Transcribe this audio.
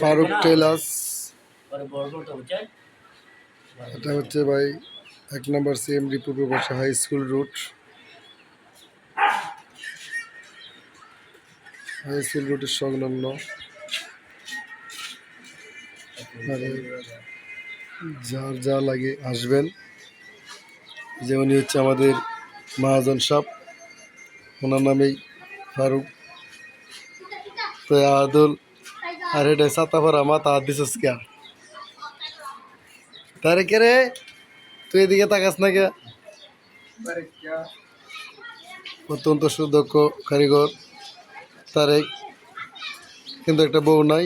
Faruk tailors এটা হচ্ছে ভাই এক নম্বর সিএমডি পূর্ব high school route high school রুটের সংলগ্ন। যার যা লাগে আসবেন। যে উনি হচ্ছে আমাদের মহাজন সাহ ওনার নামেই ফারুক। তো আদুল আর এটা সাতা ভরা মাথা দিছিস কে? তারে কে রে? তুই এদিকে তাকাস না কে? অত্যন্ত সুদক্ষ কারিগর। তারেক কিন্তু একটা বউ নাই।